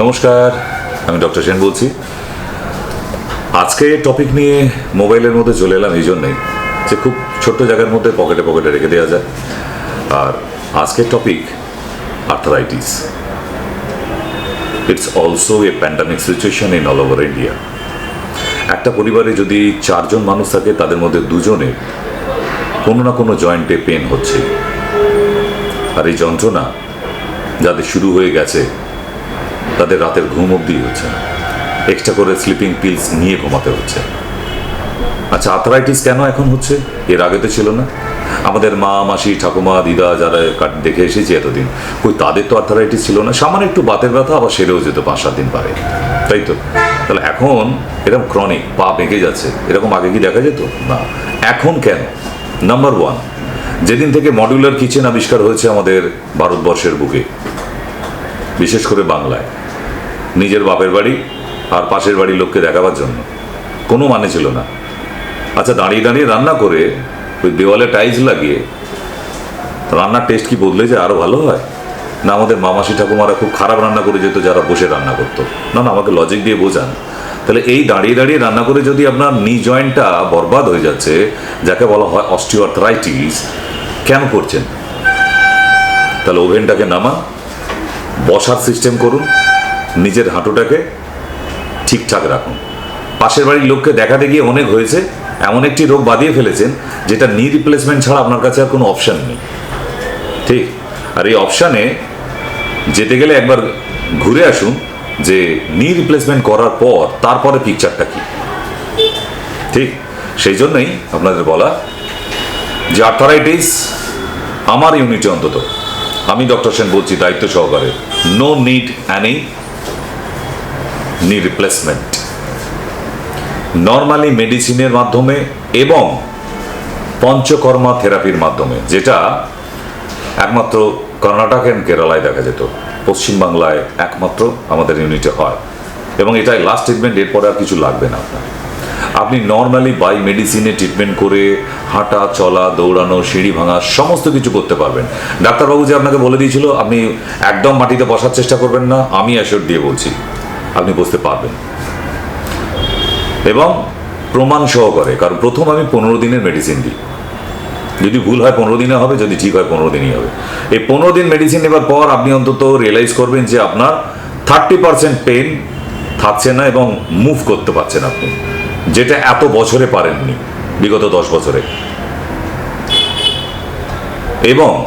নমস্কার, আমি ডক্টর সেন বলছি। আজকে টপিক নিয়ে মোবাইলের মধ্যে চলে এলাম এই জন্যেই যে খুব ছোট্ট জায়গার মধ্যে পকেটে পকেটে রেখে দেওয়া যায়। আর আজকের topic arthritis it's also a pandemic situation in all over India একটা পরিবারে যদি চারজন মানুষ থাকে, তাদের মধ্যে দুজনে কোনো না কোনো জয়েন্টে পেন হচ্ছে। আর এই যন্ত্রণা যাদের শুরু হয়ে গেছে তাদের রাতের ঘুম অবধি হচ্ছে না। এক্সট্রা করে স্লিপিং পিলস নিয়ে ঘুমাতে হচ্ছে। আচ্ছা আর্থারাইটিস কেন এখন হচ্ছে? এর আগে তো ছিল না। আমাদের মা, মাসি, ঠাকুমা, দিদা যারা কাট- দেখে এসেছি এতদিন, কই তাদের তো আর্থারাইটিস ছিল না। সামান্য একটু বাতের ব্যথা, আবার সেরেও যেত পাঁচ সাত দিন পারে। তাই তো? তাহলে এখন এরকম ক্রনিক পা বেঁকে যাচ্ছে। এরকম আগে কি দেখা যেত? না। এখন কেন? নাম্বার ওয়ান যেদিন থেকে মডিউলার কিচেন আবিষ্কার হয়েছে আমাদের ভারতবর্ষের বুকে বিশেষ করে বাংলায়। নিজের বাপের বাড়ি আর পাশের বাড়ির লোককে দেখাবার জন্য। কোনো মানে ছিল না। আচ্ছা দাঁড়িয়ে দাঁড়িয়ে রান্না করে ওই দেওয়ালে টাইলস লাগিয়ে রান্নার টেস্ট কি বদলে যায়? আরও ভালো হয়? না আমাদের মামাসি ঠাকুমারা খুব খারাপ রান্না করে যেত, যারা বসে রান্না করতো? না না, আমাকে লজিক দিয়ে বোঝান। তাহলে এই দাঁড়িয়ে দাঁড়িয়ে রান্না করে যদি আপনার নি জয়েন্টটা বরবাদ হয়ে যাচ্ছে, যাকে বলা হয় অস্টিওআর্থরাইটিস কেন করছেন? তাহলে ওভেনটাকে নামান বসার সিস্টেম করুন, নিজের হাঁটুটাকে ঠিকঠাক রাখুন। পাশের বাড়ির লোককে দেখাতে গিয়ে অনেক হয়েছে, এমন একটি রোগ বাদিয়ে ফেলেছেন যেটা নি রিপ্লেসমেন্ট ছাড়া আপনার কাছে আর কোনো অপশান নেই। ঠিক? আর এই অপশানে যেতে গেলে একবার ঘুরে আসুন যে নি রিপ্লেসমেন্ট করার পর তারপরে পিকচারটা কি। ঠিক? সেই জন্যই আপনাদের বলা, যে আর্থারাইটিস আমার ইউনিটে অন্তত আমি ডক্টর সেন বলছি, দায়িত্ব সহকারে। No need any knee replacement normally মেডিসিনের মাধ্যমে এবং পঞ্চকর্মা থেরাপির মাধ্যমে, যেটা একমাত্র কর্ণাটক অ্যান্ড কেরালায় দেখা যেত। পশ্চিমবাংলায় একমাত্র আমাদের ইউনিটে হয়। এবং এটাই লাস্ট ট্রিটমেন্ট এরপরে আর কিছু লাগবে না আপনার। আপনি নর্মালি বাই মেডিসিনে ট্রিটমেন্ট করে হাঁটা, চলা, দৌড়ানো, সিঁড়ি ভাঙা, সমস্ত কিছু করতে পারবেন। ডাক্তারবাবু যে আপনাকে বলে দিয়েছিল, আপনি একদম মাটিতে বসার চেষ্টা করবেন না, আমি অ্যাসিওর দিয়ে বলছি, আপনি বসতে পারবেন। এবং প্রমাণ সহকারে কারণ প্রথম আমি পনেরো দিনের মেডিসিন দিই। যদি ভুল হয় পনেরো দিনে হবে, যদি ঠিক হয় পনেরো দিনই হবে। এই পনেরো দিন মেডিসিন নেবার পর আপনি অন্তত রিয়েলাইজ করবেন যে আপনার থার্টি পার্সেন্ট পেন থাকছে না এবং মুভ করতে পারছেন আপনি। যেটা এত বছরে পারেননি, বিগত দশ বছরে। এবং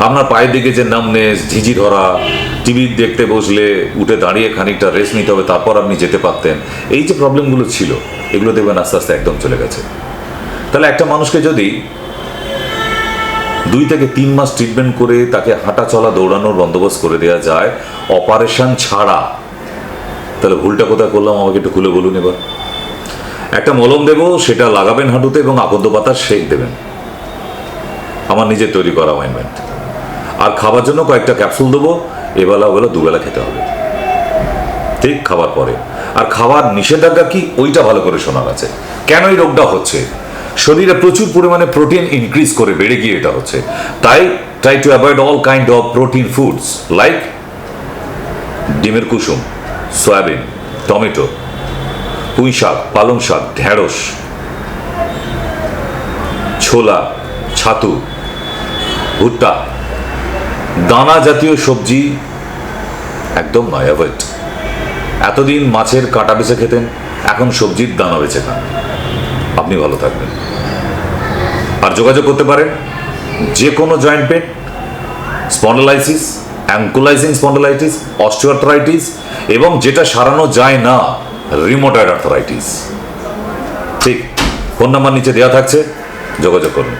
আপনার পায়ের দিকে যে নামনেস ঝিঝি ধরা, টিভি দেখতে বসলে উঠে দাঁড়িয়ে খানিকটা রেস্ট নিতে হবে, তারপর আপনি যেতে পারতেন। এই যে প্রবলেমগুলো ছিল, এগুলো দেখবেন আস্তে আস্তে একদম চলে গেছে। তাহলে একটা মানুষকে যদি দুই থেকে তিন মাস ট্রিটমেন্ট করে তাকে হাঁটা চলা দৌড়ানোর বন্দোবস্ত করে দেওয়া যায় অপারেশন ছাড়া তাহলে ভুলটা কোথায় করলাম? আমাকে একটু খুলে বলুন এবার। একটা মলম দেবো, সেটা লাগাবেন হাঁটুতে এবং আকন্দ পাতার শেক দেবেন। আমার নিজের তৈরি করা অয়েনমেন্ট আর খাবার জন্য কয়েকটা ক্যাপসুল দেবো, এবেলা ওবেলা দুবেলা খেতে হবে। ঠিক খাবার পরে। আর খাবার নিষেধাজ্ঞা কি? ওইটা ভালো করে শোনা গেছে কেন এই রোগটা হচ্ছে? শরীরে প্রচুর পরিমাণে প্রোটিন ইনক্রিজ করে বেড়ে গিয়ে এটা হচ্ছে। তাই try to avoid all kind of protein foods like ডিমের কুসুম। সয়াবিন, টমেটো, পুঁই শাক, পালং শাক, ঢেঁড়স, ছোলা, ছাতু, ভুট্টা, দানা জাতীয় সবজি একদম নয় অ্যাভয়েড এতদিন মাছের কাঁটা বেছে খেতেন, এখন সবজির দানা বেছে খান। আপনি ভালো থাকবেন। আর যোগাযোগ করতে পারেন যে কোনো joint pain spondylosis ankylosing spondylitis, osteoarthritis এবং যেটা সারানো যায় না রিমোটয়েড আর্থরাইটিস ঠিক, ফোন নাম্বার নিচে দেওয়া থাকছে, যোগাযোগ করুন।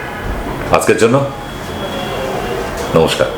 আজকের জন্য নমস্কার।